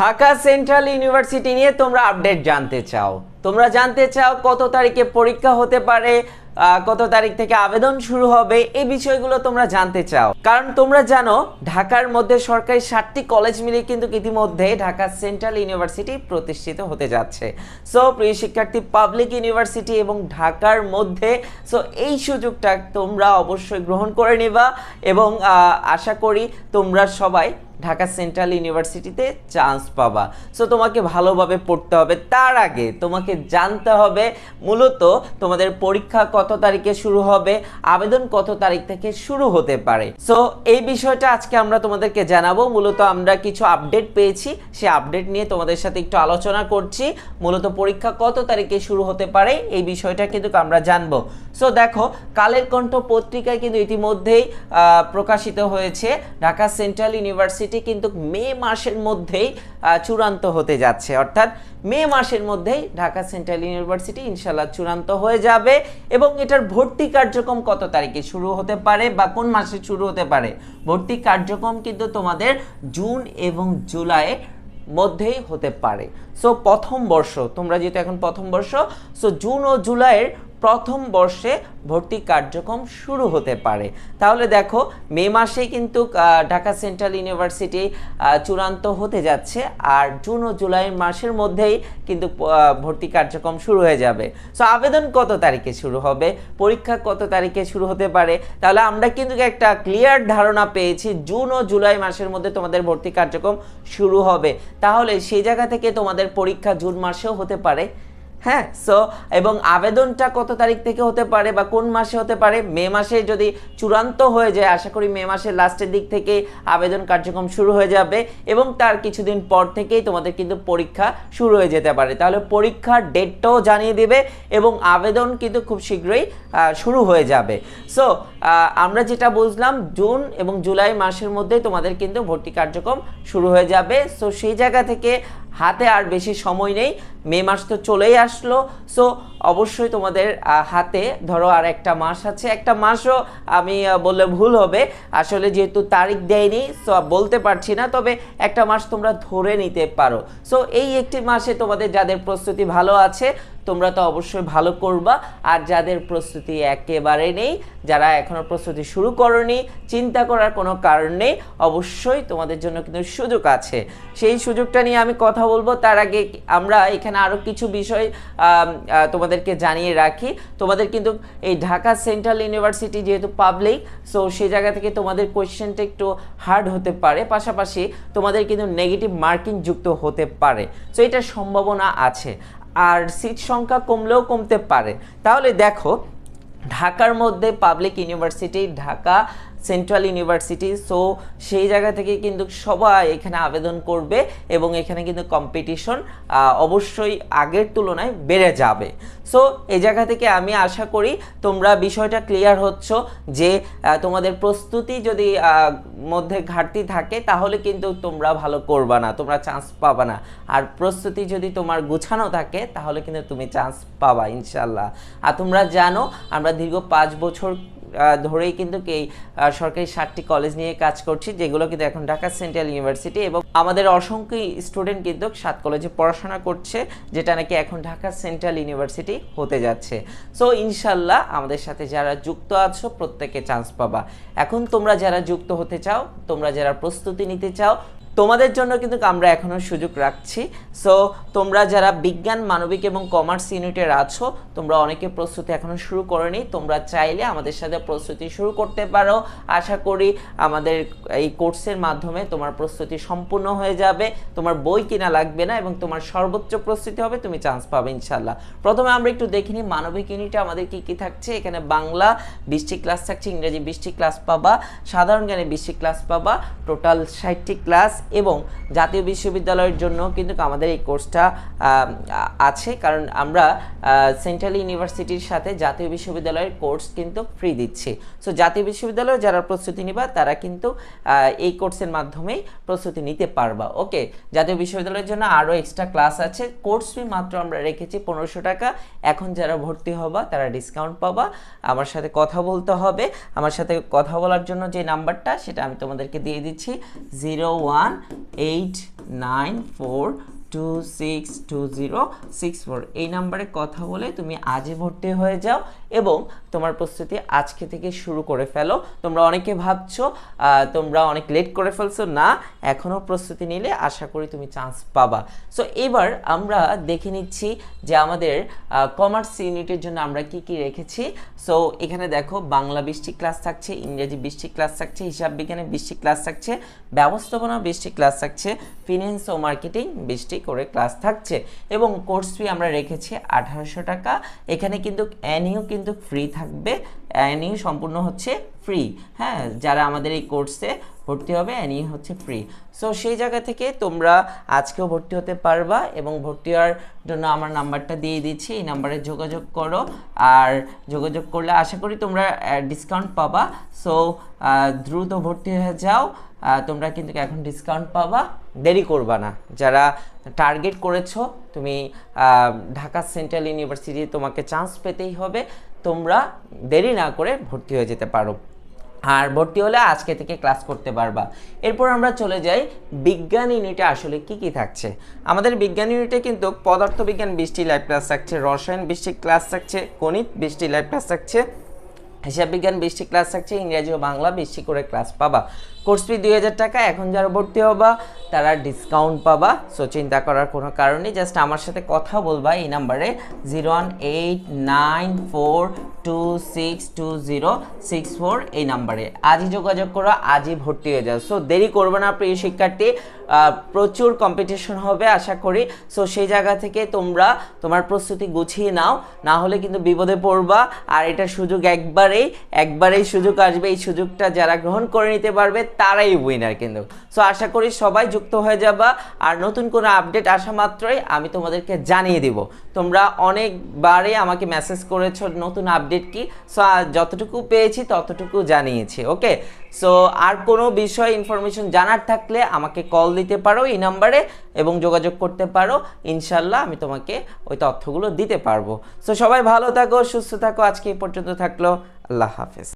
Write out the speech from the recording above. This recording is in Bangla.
ঢাকা সেন্ট্রাল ইউনিভার্সিটি নিয়ে তোমরা আপডেট জানতে চাও। তোমরা জানতে চাও কত তারিখে পরীক্ষা হতে পারে কত তারিখ থেকে আবেদন শুরু হবে, এই বিষয়গুলো তোমরা জানতে চাও। কারণ তোমরা জানো, ঢাকার মধ্যে সরকারি সাতটি কলেজ মিলিয়ে কিন্তু ইতিমধ্যে ঢাকা সেন্ট্রাল ইউনিভার্সিটি প্রতিষ্ঠিত হতে যাচ্ছে। সো প্রিয় শিক্ষার্থী পাবলিক ইউনিভার্সিটি এবং ঢাকার মধ্যে সো এই সুযোগটা তোমরা অবশ্যই গ্রহণ করে নেবা এবং আশা করি তোমরা সবাই ঢাকা সেন্ট্রাল ইউনিভার্সিটিতে চান্স পাবা। সো তোমাকে ভালোভাবে পড়তে হবে। তার আগে তোমাকে জানতে হবে মূলত তোমাদের পরীক্ষা কত তারিখে শুরু হবে, আবেদন কত তারিখ থেকে শুরু হতে পারে। সো এই বিষয়টা আজকে আমরা তোমাদেরকে জানাব। মূলত আমরা কিছু আপডেট পেয়েছি। সে আপডেট নিয়ে তোমাদের সাথে একটু আলোচনা করছি। মূলত পরীক্ষা কত তারিখে শুরু হতে পারে, এই বিষয়টা কিন্তু আমরা জানব। সো দেখো, কালের কণ্ঠ পত্রিকায় কিন্তু ইতিমধ্যেই প্রকাশিত হয়েছে। ঢাকা সেন্ট্রাল ইউনিভার্সিটি কিন্তু মে মাসের মধ্যেই চূড়ান্ত হতে যাচ্ছে। অর্থাৎ মে মাসের মধ্যেই ঢাকা সেন্ট্রাল ইউনিভার্সিটি ইনশাল্লাহ চূড়ান্ত হয়ে যাবে এবং এটার ভর্তি কার্যক্রম কত তারিখে শুরু হতে পারে বা কোন মাসে শুরু হতে পারে? ভর্তি কার্যক্রম কিন্তু তোমাদের জুন এবং জুলাই মধ্যেই হতে পারে। সো প্রথম বর্ষ, তোমরা যেহেতু এখন প্রথম বর্ষ সো জুন ও জুলাইয়ের প্রথম বর্ষে ভর্তি কার্যক্রম শুরু হতে পারে। তাহলে দেখো, মে মাসে কিন্তু ঢাকা সেন্ট্রাল ইউনিভার্সিটি চূড়ান্ত হতে যাচ্ছে আর জুন ও জুলাই মাসের মধ্যেই কিন্তু ভর্তি কার্যক্রম শুরু হয়ে যাবে। সো আবেদন কত তারিখে শুরু হবে? পরীক্ষা কত তারিখে শুরু হতে পারে? তাহলে আমরা কিন্তু একটা ক্লিয়ার ধারণা পেয়েছি, জুন ও জুলাই মাসের মধ্যে তোমাদের ভর্তি কার্যক্রম শুরু হবে। তাহলে সেই জায়গা থেকে তোমাদের পরীক্ষা জুন মাসেও হতে পারে। হ্যাঁ সো এবং আবেদনটা কত তারিখ থেকে হতে পারে বা কোন মাসে হতে পারে? মে মাসে যদি চূড়ান্ত হয়ে যায়, আশা করি মে মাসের লাস্টের দিক থেকে আবেদন কার্যক্রম শুরু হয়ে যাবে এবং তার কিছুদিন পর থেকেই তোমাদের কিন্তু পরীক্ষা শুরু হয়ে যেতে পারে। তাহলে পরীক্ষার ডেটটাও জানিয়ে দেবে এবং আবেদন কিন্তু খুব শীঘ্রই শুরু হয়ে যাবে। সো আমরা যেটা বুঝলাম, জুন এবং জুলাই মাসের মধ্যে তোমাদের কিন্তু ভর্তি কার্যক্রম শুরু হয়ে যাবে। সো সেই জায়গা থেকে হাতে আর বেশি সময় নেই। মে মাস তো চলেই আসলো। সো অবশ্যই তোমাদের হাতে ধরো আর একটা মাস আছে। একটা মাসও আমি বললে ভুল হবে। আসলে যেহেতু তারিখ দেয়নি সো বলতে পারছি না তবে একটা মাস তোমরা ধরে নিতে পারো। সো এই একটি মাসে তোমাদের যাদের প্রস্তুতি ভালো আছে তোমরা তো অবশ্যই ভালো করবা। আর যাদের প্রস্তুতি একেবারে নেই যারা এখনও প্রস্তুতি শুরু করনি চিন্তা করার কোনো কারণ নেই অবশ্যই তোমাদের জন্য কিন্তু সুযোগ আছে। সেই সুযোগটা নিয়ে আমি কথা বলব। তার আগে আমরা এখানে আরও কিছু বিষয় আহ, তোমাদেরকে জানিয়ে রাখি, তোমাদের কিন্তু এই ঢাকা সেন্ট্রাল ইউনিভার্সিটি যেহেতু পাবলিক সো সেই জায়গা থেকে তোমাদের কোয়েশ্চেনটা একটু হার্ড হতে পারে। পাশাপাশি তোমাদের কিন্তু নেগেটিভ মার্কিং যুক্ত হতে পারে। সো এটার সম্ভাবনা আছে। আর সিট সংখ্যা কমলেও কমতে পারে। তাহলে দেখো, ঢাকার মধ্যে public university Dhaka central university so সেই জায়গা থেকে কিন্তু সবাই এখানে আবেদন করবে এবং এখানে কিন্তু কম্পিটিশন অবশ্যই আগের তুলনায় বেড়ে যাবে। সো এই জায়গা থেকে আমি আশা করি তোমরা বিষয়টা ক্লিয়ার হচ্ছ যে তোমাদের প্রস্তুতি যদি মধ্যে ঘাটতি থাকে তাহলে কিন্তু তোমরা ভালো করবা না, তোমরা চান্স পাবা না। আর প্রস্তুতি যদি তোমার গুছানো থাকে তাহলে কিন্তু তুমি চান্স পাবা ইনশাল্লাহ আর তোমরা জানো, আমরা দীর্ঘ পাঁচ বছর ধরেই কিন্তু এই সরকারি সাতটি কলেজ নিয়ে কাজ করছি, যেগুলো কিন্তু এখন ঢাকা সেন্ট্রাল ইউনিভার্সিটি এবং আমাদের অসংখ্য স্টুডেন্ট কিন্তু সাত কলেজে পড়াশোনা করছে, যেটা নাকি এখন ঢাকা সেন্ট্রাল ইউনিভার্সিটি হতে যাচ্ছে। সো ইনশাল্লাহ আমাদের সাথে যারা যুক্ত আছো, প্রত্যেকে চান্স পাবা। এখন তোমরা যারা যুক্ত হতে চাও, তোমরা যারা প্রস্তুতি নিতে চাও তোমাদের জন্য কিন্তু আমরা এখনও সুযোগ রাখছি। সো তোমরা যারা বিজ্ঞান, মানবিক এবং কমার্স ইউনিটের আছো, তোমরা অনেকে প্রস্তুতি এখনও শুরু করনি, তোমরা চাইলে আমাদের সাথে প্রস্তুতি শুরু করতে পারো। আশা করি আমাদের এই কোর্সের মাধ্যমে তোমার প্রস্তুতি সম্পূর্ণ হয়ে যাবে। তোমার বই কিনা লাগবে না এবং তোমার সর্বোচ্চ প্রস্তুতি হবে, তুমি চান্স পাবে ইনশাল্লাহ প্রথমে আমরা একটু দেখিনি মানবিক ইউনিটে আমাদের কি কি থাকছে। এখানে বাংলা বিশটি ক্লাস থাকছে, ইংরেজি বিশটি ক্লাস পাবা, সাধারণ জ্ঞানে বিশটি ক্লাস পাবা, টোটাল ষাটটি ক্লাস। এবং জাতীয় বিশ্ববিদ্যালয়ের জন্য কিন্তু আমাদের এই কোর্সটা আছে। কারণ আমরা সেন্ট্রাল ইউনিভার্সিটির সাথে জাতীয় বিশ্ববিদ্যালয়ের কোর্স কিন্তু ফ্রি দিচ্ছি। সো জাতীয় বিশ্ববিদ্যালয়ে যারা প্রস্তুতি নিবা, তারা কিন্তু এই কোর্সের মাধ্যমেই প্রস্তুতি নিতে পারবা। ওকে জাতীয় বিশ্ববিদ্যালয়ের জন্য আরও এক্সট্রা ক্লাস আছে। কোর্স ফি মাত্র আমরা রেখেছি পনেরোশো টাকা। এখন যারা ভর্তি হবা, তারা ডিসকাউন্ট পাবা। আমার সাথে কথা বলতে হবে। আমার সাথে কথা বলার জন্য যে নাম্বারটা, সেটা আমি তোমাদেরকে দিয়ে দিচ্ছি। Zero one one eight nine four two six two zero six four এই নাম্বারে কথা বলে তুমি আজই ভর্তি হয়ে যাও এবং তোমার প্রস্তুতি আজকে থেকে শুরু করে ফেলো। তোমরা অনেকে ভাবছ তোমরা অনেক লেট করে ফেলছো। না এখনও প্রস্তুতি নিলে আশা করি তুমি চান্স পাবা। সো এবার আমরা দেখে নিচ্ছি যে আমাদের কমার্স ইউনিটের জন্য আমরা কি কি রেখেছি। সো এখানে দেখো, বাংলা বৃষ্টি ক্লাস থাকছে, ইংরেজি বৃষ্টি ক্লাস থাকছে, হিসাব বিজ্ঞানে বৃষ্টি ক্লাস থাকছে, ব্যবস্থাপনা বৃষ্টি ক্লাস থাকছে ফিনান্স ও মার্কেটিং বৃষ্টি করে ক্লাস থাকছে এবং কোর্স ফি আমরা রেখেছি আঠারোশো টাকা। এখানে কিন্তু অ্যানিও কিন্তু ফ্রি থাকবে অ্যানিও সম্পূর্ণ হচ্ছে ফ্রি হ্যাঁ যারা আমাদের এই কোর্সে ভর্তি হবে অ্যানি হচ্ছে ফ্রি সো সেই জায়গা থেকে তোমরা আজকেও ভর্তি হতে পারবা এবং ভর্তি হওয়ার জন্য আমার নাম্বারটা দিয়ে দিচ্ছি, এই নাম্বারে যোগাযোগ করো। আর যোগাযোগ করলে আশা করি তোমরা ডিসকাউন্ট পাবা। সো দ্রুত ভর্তি হয়ে যাও। তোমরা কিন্তু এখন ডিসকাউন্ট পাবা। দেরি করবা না। যারা টার্গেট করেছ, তুমি ঢাকা সেন্ট্রাল ইউনিভার্সিটি তোমাকে চান্স পেতেই হবে। তোমরা দেরি না করে ভর্তি হয়ে যেতে পারো। আর ভর্তি হলে আজকে থেকে ক্লাস করতে পারবা। এরপর আমরা চলে যাই বিজ্ঞান ইউনিটে আসলে কি কি থাকছে। আমাদের বিজ্ঞান ইউনিটে কিন্তু পদার্থবিজ্ঞান বৃষ্টি লাইভ ক্লাস থাকছে, রসায়ন বৃষ্টি ক্লাস থাকছে, গণিত বৃষ্টি লাইভ ক্লাস থাকছে। হিসাব বিজ্ঞান বেশি ক্লাস থাকছে, ইংরেজি ও বাংলা বৃষ্টি করে ক্লাস পাবা। কোর্স ফি দুই হাজার টাকা, এখন যারা ভর্তি হবা তারা ডিসকাউন্ট পাবা। সো চিন্তা করার কোনো কারণ নেই। জাস্ট আমার সাথে কথা বলবা এই নাম্বারে zero one eight nine four two six two zero six four এই নাম্বারে আজই যোগাযোগ করো, আজই ভর্তি হয়ে যাও। সো দেরি করবে না প্রিয় শিক্ষার্থী। প্রচুর কম্পিটিশন হবে আশা করি। সো সেই জায়গা থেকে তোমরা তোমার প্রস্তুতি গুছিয়ে নাও। না হলে কিন্তু বিপদে পড়বা। আর এটা সুযোগ একবারেই একবারেই সুযোগ আসবে। এই সুযোগটা যারা গ্রহণ করে নিতে পারবে, তারাই উইনার কিন্তু। সো আশা করি সবাই যুক্ত হয়ে যাবা। আর নতুন কোনো আপডেট আসা মাত্রই আমি তোমাদেরকে জানিয়ে দিব। তোমরা অনেকবারে আমাকে মেসেজ করেছ নতুন আপডেট কি। সো যতটুকু পেয়েছি ততটুকু জানিয়েছি ওকে সো আর কোনো বিষয় ইনফরমেশন জানার থাকলে আমাকে কল দিতে পারো এই নাম্বারে এবং যোগাযোগ করতে পারো। ইনশাল্লাহ আমি তোমাকে ওই তথ্যগুলো দিতে পারব। সো সবাই ভালো থাকো, সুস্থ থাকো। আজকে এই পর্যন্ত থাকল। আল্লাহ হাফেজ।